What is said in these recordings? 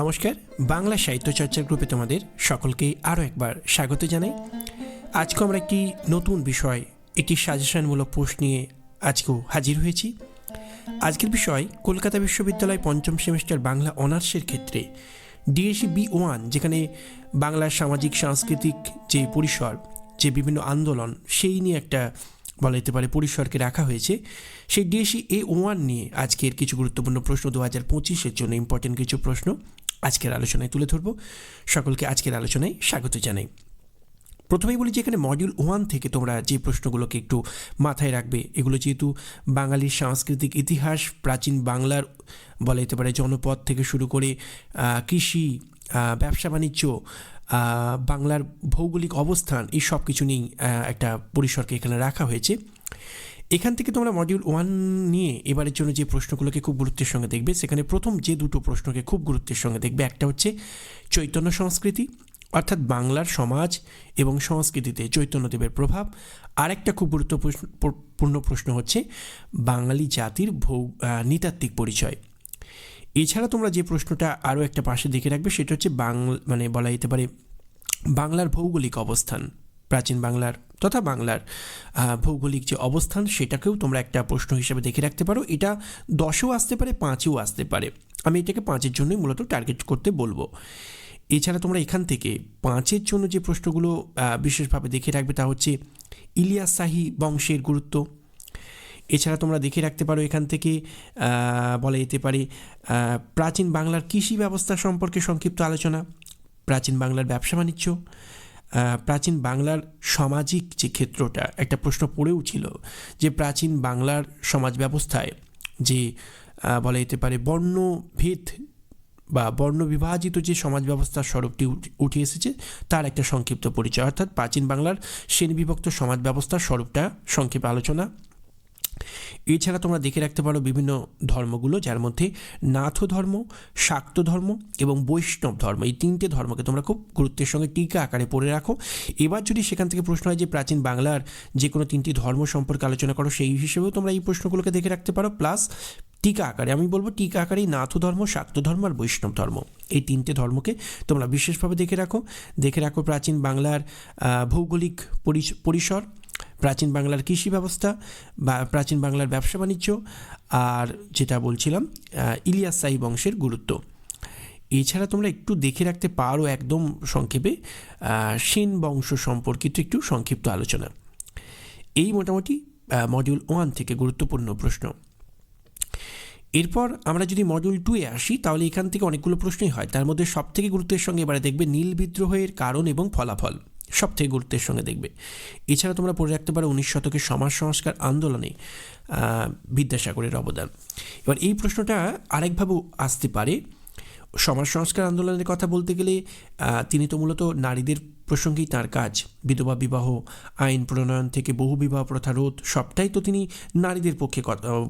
নমস্কার, বাংলা সাহিত্য চর্চার গ্রুপে তোমাদের সকলকে আরও একবার স্বাগত জানাই। আজকে আমরা একটি নতুন বিষয়, একটি সাজেশনমূলক পোস্ট নিয়ে আজকেও হাজির হয়েছি। আজকের বিষয়, কলকাতা বিশ্ববিদ্যালয় পঞ্চম সেমিস্টার বাংলা অনার্সের ক্ষেত্রে ডিএসি বি ওয়ান যেখানে বাংলার সামাজিক, সাংস্কৃতিক যে পরিসর, যে বিভিন্ন আন্দোলন, সেই নিয়ে একটা বলা যেতে পারে পরিসরকে রাখা হয়েছে। সেই ডিএসি এ ওয়ান নিয়ে আজকের কিছু গুরুত্বপূর্ণ প্রশ্ন, দু হাজার পঁচিশের জন্য ইম্পর্টেন্ট কিছু প্রশ্ন। আজকের আলোচনায় তুলে ধরব। সকলকে আজকের আলোচনায় স্বাগত জানাই। প্রথমেই বলি যে এখানে মডিউল ওয়ান থেকে তোমরা যে প্রশ্নগুলোকে একটু মাথায় রাখবে, এগুলো যেহেতু বাঙালির সাংস্কৃতিক ইতিহাস, প্রাচীন বাংলার বলা যেতে পারে জনপদ থেকে শুরু করে কৃষি ব্যবসা বাণিজ্য বাংলার ভৌগোলিক অবস্থান, এই সব কিছু নিয়েই একটা পরিসরকে এখানে রাখা হয়েছে। এখান থেকে তোমরা মডিউল ওয়ান নিয়ে এবারের জন্য যে প্রশ্নগুলোকে খুব গুরুত্বের সঙ্গে দেখবে, সেখানে প্রথম যে দুটো প্রশ্নকে খুব গুরুত্বের সঙ্গে দেখবে, একটা হচ্ছে চৈতন্য সংস্কৃতি, অর্থাৎ বাংলার সমাজ এবং সংস্কৃতিতে চৈতন্যদেবের প্রভাব। আরেকটা খুব গুরুত্বপূর্ণ প্রশ্ন হচ্ছে বাঙালি জাতির ভৌ নৃতাত্ত্বিক পরিচয়। এছাড়া তোমরা যে প্রশ্নটা আরও একটা পাশে দেখে রাখবে, সেটা হচ্ছে বাংলা মানে বলা যেতে পারে বাংলার ভৌগোলিক অবস্থান, প্রাচীন বাংলার তথা বাংলার ভৌগোলিক যে অবস্থান সেটাকেও তোমরা একটা প্রশ্ন হিসেবে দেখে রাখতে পারো। এটা দশেও আসতে পারে, পাঁচেও আসতে পারে। আমি এটাকে পাঁচের জন্যই মূলত টার্গেট করতে বলব। এছাড়া তোমরা এখান থেকে পাঁচের জন্য যে প্রশ্নগুলো বিশেষভাবে দেখে রাখবে তা হচ্ছে ইলিয়াস শাহী বংশের গুরুত্ব। এছাড়া তোমরা দেখে রাখতে পারো এখান থেকে বলা যেতে পারে প্রাচীন বাংলার কৃষি ব্যবস্থা সম্পর্কে সংক্ষিপ্ত আলোচনা, প্রাচীন বাংলার ব্যবসা বাণিজ্য প্রাচীন বাংলার সামাজিক যে ক্ষেত্রটা, একটা প্রশ্ন পড়েও ছিল যে প্রাচীন বাংলার সমাজ ব্যবস্থায় যে বলা যেতে পারে বর্ণভেদ বা বর্ণবিভাজিত যে সমাজ ব্যবস্থার স্বরূপটি উঠে- এসেছে, তার একটা সংক্ষিপ্ত পরিচয়। অর্থাৎ প্রাচীন বাংলার শ্রেণীবিভক্ত সমাজ ব্যবস্থার স্বরূপটা সংক্ষেপে আলোচনা এছাড়া তোমরা দেখে রাখতে পারো বিভিন্ন ধর্মগুলো, যার মধ্যে নাথ ধর্ম শাক্ত ধর্ম এবং বৈষ্ণব ধর্ম, এই তিনটে ধর্মকে তোমরা খুব গুরুত্বের সঙ্গে টিকা আকারে পড়ে রাখো। এবার যদি সেখান থেকে প্রশ্ন হয় যে প্রাচীন বাংলার যে কোনো তিনটি ধর্ম সম্পর্কে আলোচনা করো, সেই হিসেবেও তোমরা এই প্রশ্নগুলোকে দেখে রাখতে পারো। প্লাস টিকা আকারে, আমি বলব টিকা আকারেই নাথ ধর্ম শাক্ত ধর্ম আর বৈষ্ণব ধর্ম, এই তিনটে ধর্মকে তোমরা বিশেষভাবে দেখে রাখো। দেখে রাখো প্রাচীন বাংলার ভৌগোলিক পরিসর প্রাচীন বাংলার কৃষি ব্যবস্থা বা প্রাচীন বাংলার ব্যবসা বাণিজ্য আর যেটা বলছিলাম ইলিয়াস সাহি বংশের গুরুত্ব। এছাড়া তোমরা একটু দেখে রাখতে পারো একদম সংক্ষেপে সেন বংশ সম্পর্কিত একটু সংক্ষিপ্ত আলোচনা। এই মোটামুটি মডিউল ওয়ান থেকে গুরুত্বপূর্ণ প্রশ্ন। এরপর আমরা যদি মডিউল টুয়ে আসি, তাহলে এখান থেকে অনেকগুলো প্রশ্নই হয়। তার মধ্যে সবথেকে গুরুত্বের সঙ্গে এবারে দেখবে নীল বিদ্রোহের কারণ এবং ফলাফল। সব থেকে গুরুত্বের সঙ্গে দেখবে। এছাড়া তোমরা পড়ে রাখতে পারো উনিশ শতকের সমাজ সংস্কার আন্দোলনে বিদ্যাসাগরের অবদান। এবার এই প্রশ্নটা আরেকভাবেও আসতে পারে। সমাজ সংস্কার আন্দোলনের কথা বলতে গেলে তিনি তো মূলত নারীদের প্রসঙ্গেই তার কাজ। বিধবা, বিবাহ, আইন প্রণয়ন থেকে বহু বিবাহ প্রথা রোধ, সবটাই তো তিনি নারীদের পক্ষে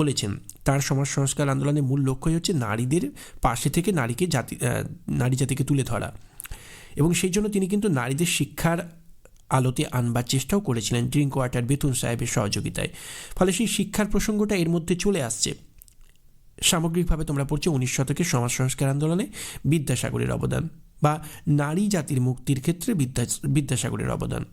বলেছেন। তার সমাজ সংস্কার আন্দোলনের মূল লক্ষ্যই হচ্ছে নারীদের পাশে থেকে নারীকে জাতি নারী জাতিকে তুলে ধরা। এবং সেই জন্য তিনি কিন্তু নারীদের শিক্ষার আলোতে আনবার চেষ্টাও করেছিলেন ড্রিঙ্ক ওয়াটার বেতুন সাহেবের সহযোগিতায়। ফলে সেই শিক্ষার প্রসঙ্গটা এর মধ্যে চলে আসছে। সামগ্রিকভাবে তোমরা পড়ছো উনিশ শতকের সমাজ সংস্কার আন্দোলনে বিদ্যাসাগরের অবদান বা নারী জাতির মুক্তির ক্ষেত্রে বিদ্যা, বিদ্যাসাগরের অবদান।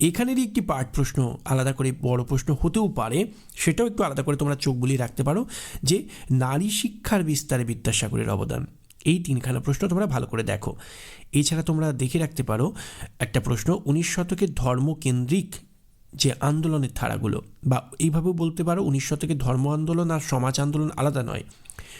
এখানেরই একটি পার্ট প্রশ্ন আলাদা করে, বড় প্রশ্ন হতেও পারে, সেটাও একটু আলাদা করে তোমরা চোখ বুলিয়ে রাখতে পারো যে নারী শিক্ষার বিস্তারে বিদ্যাসাগরের অবদান। এই তিনখানা প্রশ্ন তোমরা ভালো করে দেখো। এছাড়া তোমরা দেখে রাখতে পারো, একটা প্রশ্ন, উনিশ শতকের ধর্মকেন্দ্রিক যে আন্দোলনের ধারাগুলো, বা এইভাবেও বলতে পারো, উনিশ শতকের ধর্ম আন্দোলন আর সমাজ আন্দোলন আলাদা নয়।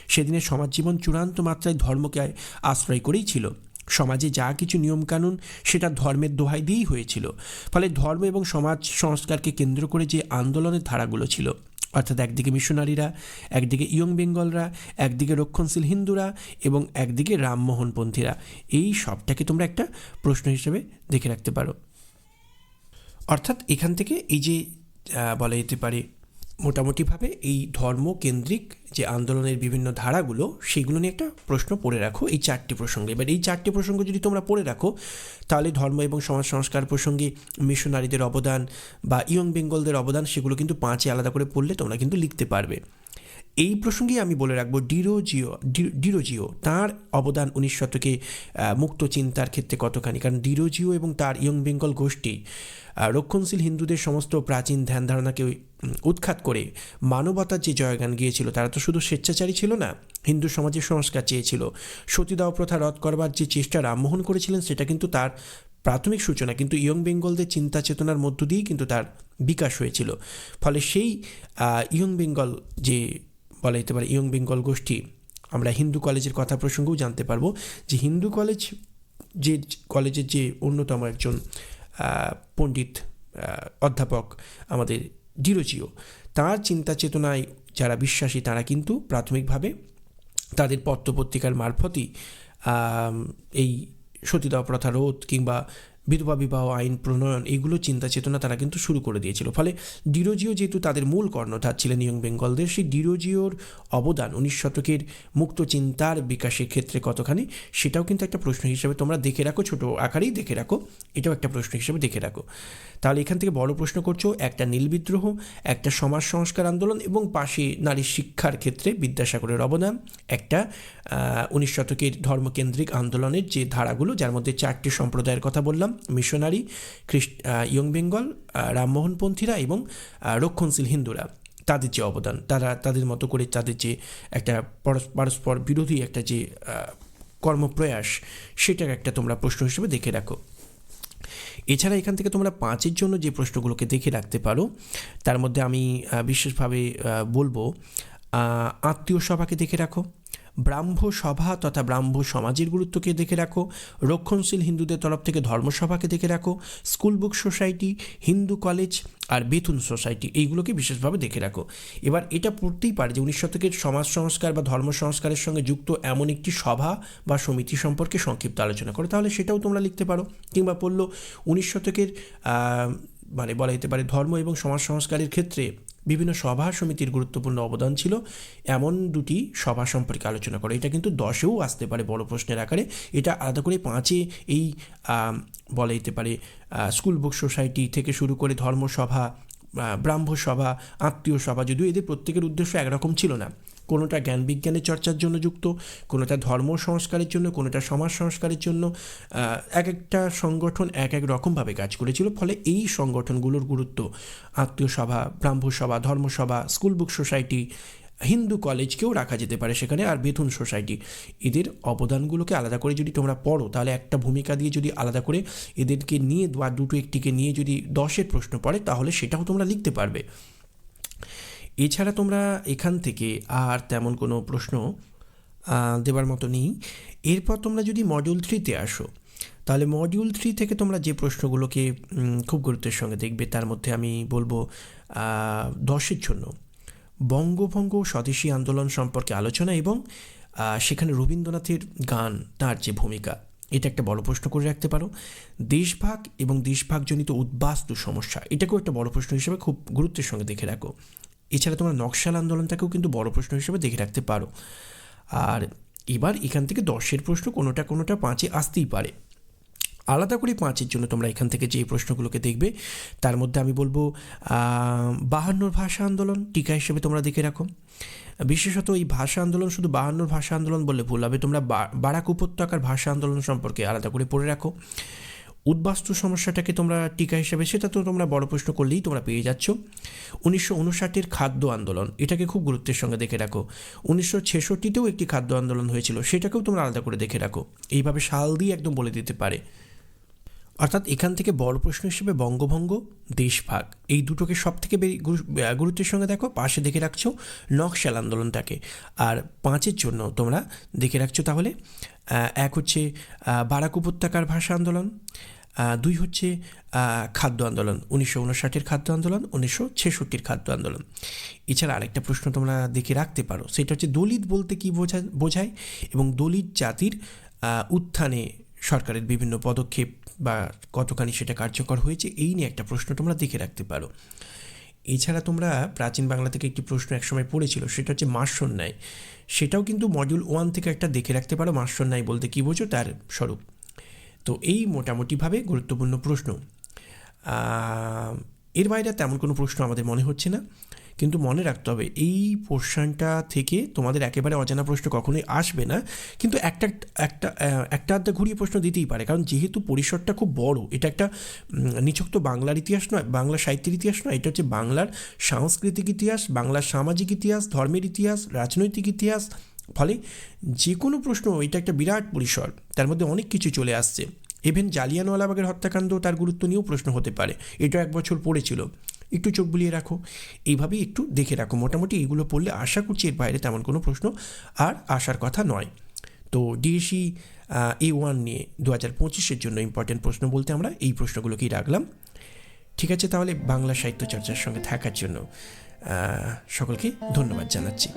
সেদিনের সমাজ জীবন চূড়ান্ত মাত্রায় ধর্মকে আশ্রয় করেই ছিল। সমাজে যা কিছু নিয়মকানুন, সেটা ধর্মের দোহাই দিয়েই হয়েছিল। ফলে ধর্ম এবং সমাজ সংস্কারকে কেন্দ্র করে যে আন্দোলনের ধারাগুলো ছিল অর্থাৎ একদিকে মিশনারিরা, একদিকে ইয়ং বেঙ্গলরা, একদিকে রক্ষণশীল হিন্দুরা এবং একদিকে রামমোহনপন্থীরা। এই সবটাকে তোমরা একটা প্রশ্ন হিসেবে দেখে রাখতে পারো। অর্থাৎ এখান থেকে এই যে বলা যেতে পারে মোটামুটিভাবে এই ধর্মকেন্দ্রিক যে আন্দোলনের বিভিন্ন ধারাগুলো, সেগুলো নিয়ে একটা প্রশ্ন পড়ে রাখো, এই চারটি প্রসঙ্গে। এবার এই চারটি প্রসঙ্গ যদি তোমরা পড়ে রাখো, তাহলে ধর্ম এবং সমাজ সংস্কার প্রসঙ্গে মিশনারিদের অবদান বা ইয়ং বেঙ্গলদের অবদান, সেগুলো কিন্তু পাঁচে আলাদা করে পড়লে তোমরা কিন্তু লিখতে পারবে। এই প্রসঙ্গে আমি বলে রাখব ডিরোজিও ডিরোজিও তার অবদান উনিশ শতকে মুক্ত চিন্তার ক্ষেত্রে কতখানি? কারণ ডিরোজিও এবং তার ইয়ং বেঙ্গল গোষ্ঠী রক্ষণশীল হিন্দুদের সমস্ত প্রাচীন ধ্যান ধারণাকে উৎখাত করে মানবতার যে জয়গান গিয়েছিল, তারা তো শুধু স্বেচ্ছাচারী ছিল না, হিন্দু সমাজের সংস্কার চেয়েছিল। সতীদাহ প্রথা রদ করবার যে চেষ্টা রামমোহন করেছিলেন, সেটা কিন্তু তার প্রাথমিক সূচনা, কিন্তু ইয়ং বেঙ্গলদের চিন্তা চেতনার মধ্য দিয়েই কিন্তু তার বিকাশ হয়েছিল। ফলে সেই ইয়ং বেঙ্গল যে বলা যেতে পারে ইয়ং বেঙ্গল গোষ্ঠী। আমরা হিন্দু কলেজের কথা প্রসঙ্গেও জানতে পারব যে হিন্দু কলেজ যে কলেজের যে অন্যতম একজন পণ্ডিত অধ্যাপক আমাদের ডিরোজিও, তার চিন্তা চেতনায় যারা বিশ্বাসী তারা কিন্তু প্রাথমিকভাবে তাদের পত্রপত্রিকার মারফতই এই সতীদাহ প্রথা রোধ কিংবা বিধবা বিবাহ আইন, প্রণয়ন এগুলো চিন্তা চেতনা তারা কিন্তু শুরু করে দিয়েছিল। ফলে ডিরোজিও যেহেতু তাদের মূল কর্ণধার ছিলেন ইয়ং বেঙ্গলদের, সেই ডিরোজিওর অবদান উনিশ শতকের মুক্ত চিন্তার বিকাশের ক্ষেত্রে কতখানি সেটাও কিন্তু একটা প্রশ্ন হিসেবে তোমরা দেখে রাখো, ছোট আকারেই দেখে রাখো, এটাও একটা প্রশ্ন হিসেবে দেখে রাখো। তাহলে এখান থেকে বড় প্রশ্ন করছ, একটা নীল বিদ্রোহ, একটা সমাজ সংস্কার আন্দোলন এবং পাশে নারী শিক্ষার ক্ষেত্রে বিদ্যাসাগরের অবদান, একটা উনিশ শতকের ধর্মকেন্দ্রিক আন্দোলনের যে ধারাগুলো, যার মধ্যে চারটি সম্প্রদায়ের কথা বললাম মিশনারি ইয়ং বেঙ্গল রামমোহনপন্থীরা এবং রক্ষণশীল হিন্দুরা তাদের যে অবদান, তারা তাদের মতো করে তাদের যে একটা পরস- পরস্পর বিরোধী একটা যে কর্মপ্রয়াস সেটাকে একটা তোমরা প্রশ্ন হিসেবে দেখে রাখো। এছাড়া এখান থেকে তোমরা পাঁচের জন্য যে প্রশ্নগুলোকে দেখে রাখতে পারো, তার মধ্যে আমি বিশেষভাবে বলব আত্মীয় সভাকে দেখে রাখো ব্রাহ্ম সভা তথা ব্রাহ্ম সমাজের গুরুত্বকে দেখে রাখো, রক্ষণশীল হিন্দুদের তরফ থেকে ধর্মসভাকে দেখে রাখো, school book society, Hindu college আর বেথুন সোসাইটি, এইগুলোকে বিশেষভাবে দেখে রাখো। এবার এটা পড়তেই পারে যে উনিশ শতকের সমাজ সংস্কার বা ধর্ম সংস্কারের সঙ্গে যুক্ত এমন একটি সভা বা সমিতি সম্পর্কে সংক্ষিপ্ত আলোচনা করো। তাহলে সেটাও তোমরা লিখতে পারো। কিংবা পড়ল উনিশ শতকের মানে বলা যেতে পারে ধর্ম এবং সমাজ সংস্কারের ক্ষেত্রে বিভিন্ন সভা সমিতির গুরুত্বপূর্ণ অবদান ছিল। এমন দুটি সভা সম্পর্কে আলোচনা করে। এটা কিন্তু দশেও আসতে পারে বড় প্রশ্নের আকারে। এটা আলাদা করে পাঁচে এই বলা যেতে পারে স্কুল বুক সোসাইটি থেকে শুরু করে ধর্মসভা ব্রাহ্ম সভা আত্মীয় সভা, যদিও এদের প্রত্যেকের উদ্দেশ্য একরকম ছিল না। কোনোটা জ্ঞান বিজ্ঞানের চর্চার জন্য যুক্ত, কোনোটা ধর্ম সংস্কারের জন্য, কোনোটা সমাজ সংস্কারের জন্য এক একটা সংগঠন এক এক রকমভাবে কাজ করেছিল, ফলে এই সংগঠনগুলোর গুরুত্ব Atmiya Sabha, Brahmo Sabha Dharmasabha school book society, Hindu কলেজকেও রাখা যেতে পারে সেখানে, আর বেথুন সোসাইটি। এদের অবদানগুলোকে আলাদা করে যদি তোমরা পড়ো, তাহলে একটা ভূমিকা দিয়ে যদি আলাদা করে এদেরকে নিয়ে বা দুটো একটিকে নিয়ে যদি দশের প্রশ্ন পড়ে, তাহলে সেটাও তোমরা লিখতে পারবে। এছাড়া তোমরা এখান থেকে আর তেমন কোনো প্রশ্ন দেবার মতো নেই। এরপর তোমরা যদি মডিউল থ্রিতে আসো, তাহলে মডিউল থ্রি থেকে তোমরা যে প্রশ্নগুলোকে খুব গুরুত্বের সঙ্গে দেখবে, তার মধ্যে আমি বলব দশের জন্য। বঙ্গভঙ্গ স্বদেশী আন্দোলন সম্পর্কে আলোচনা এবং সেখানে রবীন্দ্রনাথের গান, তার যে ভূমিকা, এটা একটা বড় প্রশ্ন করে রাখতে পারো। দেশভাগ এবং দেশভাগজনিত উদ্বাস্তু সমস্যা, এটাকেও একটা বড় প্রশ্ন হিসেবে খুব গুরুত্বের সঙ্গে দেখে রাখো। এছাড়া তোমরা নকশাল আন্দোলনটাকেও কিন্তু বড় প্রশ্ন হিসেবে দেখে রাখতে পারো। আর এবার এখান থেকে দশের প্রশ্ন কোনোটা কোনোটা পাঁচে আসতেই পারে। আলাদা করে পাঁচের জন্য তোমরা এখান থেকে যে প্রশ্নগুলোকে দেখবে, তার মধ্যে আমি বলব বাহান্নর ভাষা আন্দোলন টিকা হিসেবে তোমরা দেখে রাখো। বিশেষত এই ভাষা আন্দোলন শুধু বাহান্নর ভাষা আন্দোলন বললে ভুল হবে, তোমরা বারাক উপত্যকার ভাষা আন্দোলন সম্পর্কে আলাদা করে পড়ে রাখো। উদ্বাস্তু সমস্যাটাকে তোমরা টিকা হিসেবে, সেটা তো তোমরা বড় প্রশ্ন করলেই তোমরা পেয়ে যাচ্ছ। উনিশশো উনষাটের খাদ্য আন্দোলন, এটাকে খুব গুরুত্বের সঙ্গে দেখে রাখো। উনিশশো ছেষট্টিতেও একটি খাদ্য আন্দোলন হয়েছিল, সেটাকেও তোমরা আলাদা করে দেখে রাখো। এইভাবে সাল দিয়ে একদম বলে দিতে পারে। অর্থাৎ এখান থেকে বড় প্রশ্ন হিসেবে বঙ্গভঙ্গ, দেশভাগ, এই দুটোকে সব থেকে গুরুত্বের সঙ্গে দেখো, পাশে দেখে রাখছো নকশাল আন্দোলনটাকে। আর পাঁচের জন্য তোমরা দেখে রাখছো তাহলে এক হচ্ছে বারাক উপত্যকার ভাষা আন্দোলন দুই হচ্ছে খাদ্য আন্দোলন, উনিশশো উনষাটের খাদ্য আন্দোলন, উনিশশো ছেষট্টির খাদ্য আন্দোলন। এছাড়া আরেকটা প্রশ্ন তোমরা দেখে রাখতে পারো, সেটা হচ্ছে দলিত বলতে কী বোঝা বোঝায়? এবং দলিত জাতির উত্থানে সরকারের বিভিন্ন পদক্ষেপ বা কতখানি সেটা কার্যকর হয়েছে, এই নিয়ে একটা প্রশ্ন তোমরা দেখে রাখতে পারো। এছাড়া তোমরা প্রাচীন বাংলা থেকে একটি প্রশ্ন একসময় পড়েছিল, সেটা হচ্ছে মাসন্যায়। সেটাও কিন্তু মডিউল ওয়ান থেকে একটা দেখে রাখতে পারো, মাসন্যায় বলতে কী বোঝো তার স্বরূপ। তো এই মোটামুটিভাবে গুরুত্বপূর্ণ প্রশ্ন। এর বাইরে তেমন কোনো প্রশ্ন আমাদের মনে হচ্ছে না। কিন্তু মনে রাখতে হবে, এই পোর্শনটা থেকে তোমাদের একেবারে অজানা প্রশ্ন কখনোই আসবে না। কিন্তু একটা একটা একটা আধটা ঘুরিয়ে প্রশ্ন দিতেই পারে, কারণ যেহেতু পরিসরটা খুব বড়, এটা একটা নিছক তো বাংলার ইতিহাস নয়, বাংলা সাহিত্যের ইতিহাস নয়, এটা হচ্ছে বাংলার সাংস্কৃতিক ইতিহাস বাংলার সামাজিক ইতিহাস, ধর্মের ইতিহাস, রাজনৈতিক ইতিহাস। ফলে যে কোনো প্রশ্ন, এটা একটা বিরাট পরিসর, তার মধ্যে অনেক কিছু চলে আসছে। ইভেন জালিয়ানওয়ালাবাগের হত্যাকাণ্ড তার গুরুত্ব নিয়েও প্রশ্ন হতে পারে এটা এক বছর পড়েছিল। একটু চোখ বুলিয়ে রাখো। এইভাবেই একটু দেখে রাখো। মোটামুটি এগুলো পড়লে আশা করছি এর বাইরে তেমন কোনো প্রশ্ন আর আসার কথা নয়। তো ডিএসি এ ওয়ান নিয়ে দু হাজার পঁচিশের জন্য ইম্পর্টেন্ট প্রশ্ন বলতে আমরা এই প্রশ্নগুলোকেই রাখলাম। ঠিক আছে, তাহলে বাংলা সাহিত্য চর্চার সঙ্গে থাকার জন্য সকলকে ধন্যবাদ জানাচ্ছি।